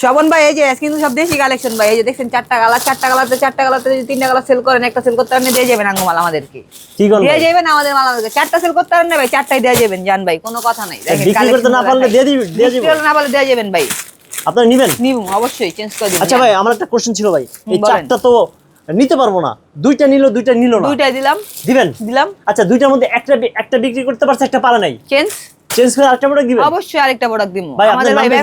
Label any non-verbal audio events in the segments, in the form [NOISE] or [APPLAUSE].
শবন ভাই এই যে কিন্তু সব দেশি কালেকশন ভাই এই যে দেখছেন চারটা কালার চারটা কালারতে চারটা কালারতে যদি তিনটা কালার সেল করেন একটা সেল করতে পারেন দিয়ে যাবেন আঙ্গুমাল আমাদেরকে। দিয়ে যাবেন আমাদের মাল আমাদেরকে। চারটা সেল করতে পারেন না ভাই চারটাই দিয়ে যাবেন জান ভাই কোনো কথা নাই। বিক্রি করতে না পারলে দিয়ে দিবি দিয়ে বিক্রি দিব করতে না পারলে দিয়ে যাবেন ভাই। আপনারা নিবেন? নিব অবশ্যই চেঞ্জ করে দিবেন। আচ্ছা ভাই আমার একটা কোশ্চেন ছিল ভাই। এই চারটা তো নিতে পারব না। দুইটা নিল দুইটা নিল না। দুইটাই দিলাম। দিবেন? দিলাম। আচ্ছা দুইটার মধ্যে একটা একটা বিক্রি করতে পারছে একটা পারে নাই। চেঞ্জ চেঞ্জ করে আরেকটা প্রোডাক্ট দিবেন? অবশ্যই আরেকটা প্রোডাক্ট দিব ভাই,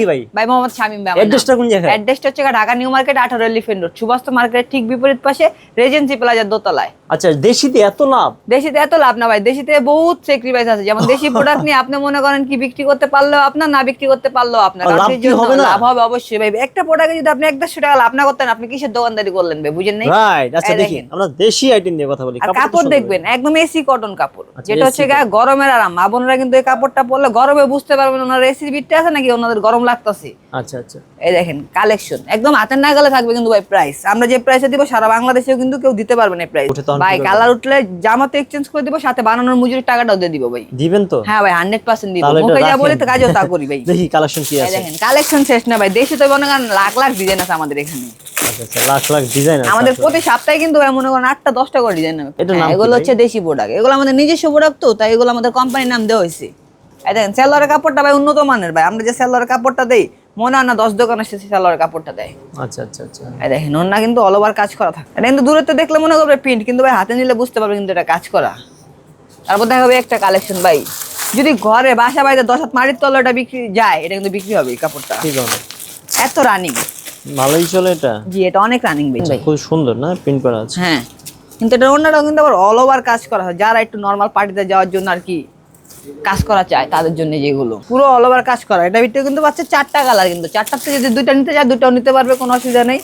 কি ভাই? ভাই মোহাম্মদ শামিম ভাই অ্যাড্রেসটা কোন জায়গায়? অ্যাড্রেসটা হচ্ছে ঢাকা নিউ মার্কেট আঠারো এলিফেন্ট রোড সুবাস্ত মার্কেটের ঠিক বিপরীত পাশে রেজেন্সি প্লাজার দোতলায়। আচ্ছা দেশিতে এত লাভ? দেশিতে এত লাভ না ভাই দেশিতে বহুত স্যাক্রিফাইস আছে। যেমন দেশি [LAUGHS] প্রোডাক্ট নিয়ে আপনি মনে করেন কি বিক্রি করতে পারলেও আপনার না বিক্রি করতে পারলেও আপনার। হবে না? লাভ হবে অবশ্যই ভাই। একটা প্রোডাক্টে যদি আপনি এক দেড়শো টাকা লাভ না করতেন আপনি কিসের দোকানদারি করলেন ভাই? বুঝেন নাই? রাইট আচ্ছা দেখেন। আমরা দেশি আইটেম নিয়ে কথা বলি কাপড়। দেখবেন একদম এসি কটন কাপড়। আচ্ছা, যেটা হচ্ছে গরমের আরাম। মা বোনরা কিন্তু এই কাপড়টা পরলে গরমে বুঝতে পারবেন ওনার বিটটা আছে নাকি ওনাদের গরম লাগতেছে। আচ্ছা আচ্ছা। এই দেখেন কালেকশন একদম হাতের নাগালে থাকবে কিন্তু ভাই প্রাইস আমরা যে প্রাইসে দিব সারা বাংলাদেশেও কিন্তু কেউ দিতে পারবে না প্রাইস ভাই কালার উঠলে জামাতে এক্সচেঞ্জ করে দিব সাথে বানানোর মজুরির টাকাটাও দিয়ে দিব ভাই। দিবেন তো? হ্যাঁ ভাই হান্ড্রেড পার্সেন্ট দিব। তাহলে মুখে যা বলি তো কাজও তা করি ভাই। [LAUGHS] দেখি কালেকশন কি আছে। দেখেন কালেকশন শেষ না ভাই। দেশে তো মনে করেন লাখ লাখ ডিজাইন আছে আমাদের এখানে। লাখ লাখ ডিজাইন আমাদের প্রতি সপ্তাহে কিন্তু ভাই মনে করেন আটটা দশটা করে ডিজাইন হবে। এটার নাম কি এগুলো হচ্ছে দেশি প্রোডাক্ট এগুলো আমাদের নিজস্ব প্রোডাক্ট তো তাই এগুলো আমাদের কোম্পানির নাম দেওয়া হয়েছে। দেখেন সেলোয়ারের কাপড়টা ভাই উন্নত মানের ভাই। আমরা যে সেলোয়ারের কাপড়টা দেই মনে হয় না দশ দোকানে সে সেলোয়ারের কাপড়টা দেয়। আচ্ছা আচ্ছা আচ্ছা। এই দেখেন ওনা কিন্তু অল ওভার কাজ করা থাকে। এটা কিন্তু দূরত্ব দেখলে মনে করবে প্রিন্ট কিন্তু ভাই হাতে নিলে বুঝতে পারবে কিন্তু এটা কাজ করা। তারপর দেখা হবে একটা কালেকশন ভাই। যদি ঘরে বাসা বাড়িতে দশ হাত মাটির তলে এটা বিক্রি যায় এটা কিন্তু বিক্রি হবে এই কাপড়টা। ঠিক আছে। এত রানিং ভালোই চলে এটা। জি এটা অনেক রানিং ভাই খুব সুন্দর না প্রিন্ট করা আছে? হ্যাঁ কিন্তু এটা অন্যটাও কিন্তু আবার অল ওভার কাজ করা হয়। যারা একটু নর্মাল পার্টিতে যাওয়ার জন্য আর কি কাজ করা চায় তাদের জন্য যেগুলো। পুরো অল ওভার কাজ করা। এটা ভিতরে কিন্তু পাচ্ছে চারটা কালার কিন্তু। চারটার থেকে যদি দুইটা নিতে চায় দুটাও নিতে পারবে কোনো অসুবিধা নেই।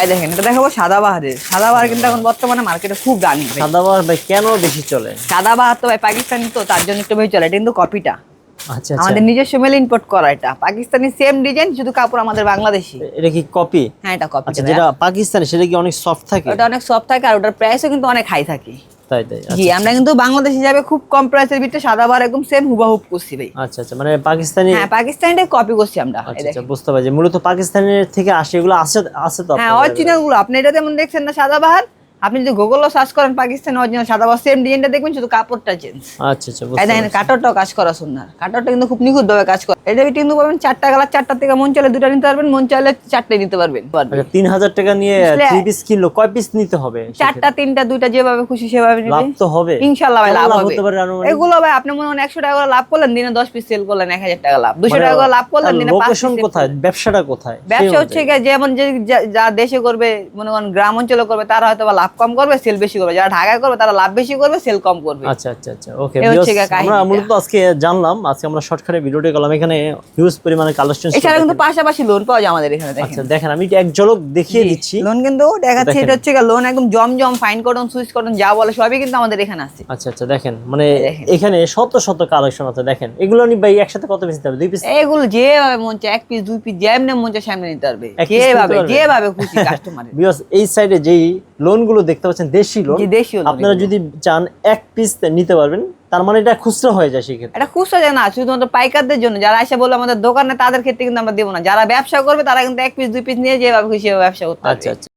এই দেখেন এটা দেখাবো সাদা বাহারের সাদা বাহার কিন্তু এখন বর্তমানে মার্কেটে খুব রানিং সাদাবাহার ভাই কেন বেশি চলে? সাদা বাহার তো ভাই পাকিস্তানি তো তার জন্য একটু বেশি চলে। এটা কিন্তু কপিটা আচ্ছা আচ্ছা। আমাদের নিজস্ব মেলে ইম্পোর্ট করা এটা। পাকিস্তানি সেম ডিজাইন শুধু কাপড় আমাদের বাংলাদেশি। এটা কি কপি হ্যাঁ এটা কপি আচ্ছা যেটা পাকিস্তানি সেটা কি অনেক সফট থাকে? ওটা অনেক সফট থাকে আর ওটার প্রাইসও কিন্তু অনেক হাই থাকে। তাই তাই। জি আমরা কিন্তু বাংলাদেশ হিসাবে খুব কম প্রাইসের ভিতরে সাদা বার একদম সেম হুবাহুব করছি ভাই। আচ্ছা আচ্ছা মানে পাকিস্তানি হ্যাঁ পাকিস্তানিটাই কপি করছি আমরা আচ্ছা আচ্ছা বুঝতে পারছি। মূলত পাকিস্তানের থেকে আসে এগুলো আসে আসে তো হ্যাঁ? অরিজিনালগুলো আপনি এটা যেমন দেখছেন না সাদা বাহার আপনি যদি গুগলও সার্চ করেন পাকিস্তান অরিজিনাল সাদা বাহার সেম ডিজাইনটা দেখবেন শুধু কাপড়টা চেঞ্জ আচ্ছা আচ্ছা এই দেখেন। কাটরটাও কাজ করা সুন্দর। কাটরটা কিন্তু খুব নিখুঁত ভাবে কাজ করে। এটা কিন্তু পাবেন চারটা কালার চারটা থেকে মন চাইলে দুটা নিতে পারবেন মন চাইলে চারটে নিতে পারবেন। আচ্ছা তিন হাজার টাকা নিয়ে থ্রি পিস কিনলো কয় পিস নিতে হবে? চারটা তিনটা দুইটা যেভাবে খুশি সেভাবে লাভ তো হবে। ইনশাল্লাহ ভাই লাভ লাভ হবে। হতে পারে এগুলো ভাই আপনি মনে হয় একশো টাকা করে লাভ করলেন দিনে দশ পিস সেল করলেন এক হাজার টাকা লাভ। দুশো মানে টাকা করে লাভ করলেন দিনে লোকেশন কোথায়? ব্যবসাটা কোথায়? ব্যবসা হচ্ছে। যেমন যে যা- দেশে করবে মনে করেন গ্রাম অঞ্চলে করবে তারা হয়তো বা লাভ কম করবে সেল বেশি করবে। যারা ঢাকায় করবে তারা লাভ বেশি করবে সেল কম করবে। আচ্ছা আচ্ছা আচ্ছা। ওকে আমরা। মূলত আজকে জানলাম আজকে আমরা শর্টকাটে ভিডিওটি করলাম। এখানে হিউজ পরিমাণে কালেকশন এছাড়া কিন্তু পাশাপাশি লোন পাওয়া যায় আমাদের এখানে আচ্ছা দেখেন দেখেন আমি এক ঝলক দেখিয়ে দিচ্ছি। লোন কিন্তু দেখাচ্ছে এটা হচ্ছে লোন একদম জমজম ফাইন কটন সুইচ কটন যা বলে সবই কিন্তু আমাদের এখানে আছে। আচ্ছা আচ্ছা দেখেন মানে এখানে শত শত কালেকশন আছে দেখেন। এগুলো নি ভাই একসাথে কত পিস দিতে হবে? দুই পিস এগুলো যেভাবে মন চায় এক পিস দুই পিস যেমনি মন চায় সামনে নিতে পারবে যেভাবে? যেভাবে খুশি কাস্টমারের বিকজ [LAUGHS] এই সাইডে যেই লোন গুলো দেখতে পাচ্ছেন দেশি লোন দেশীয় আপনারা যদি চান এক পিস নিতে পারবেন। তার মানে এটা খুচরা হয়ে যায় সেক্ষেত্রে। এটা খুচরা যায় না শুধুমাত্র পাইকারদের জন্য। যারা এসে বলল আমাদের দোকানে তাদের ক্ষেত্রে কিন্তু আমরা দেবো না। যারা ব্যবসা করবে তারা কিন্তু এক পিস দুই পিস নিয়ে যেভাবে খুশি ব্যবসা করতে আচ্ছা আচ্ছা।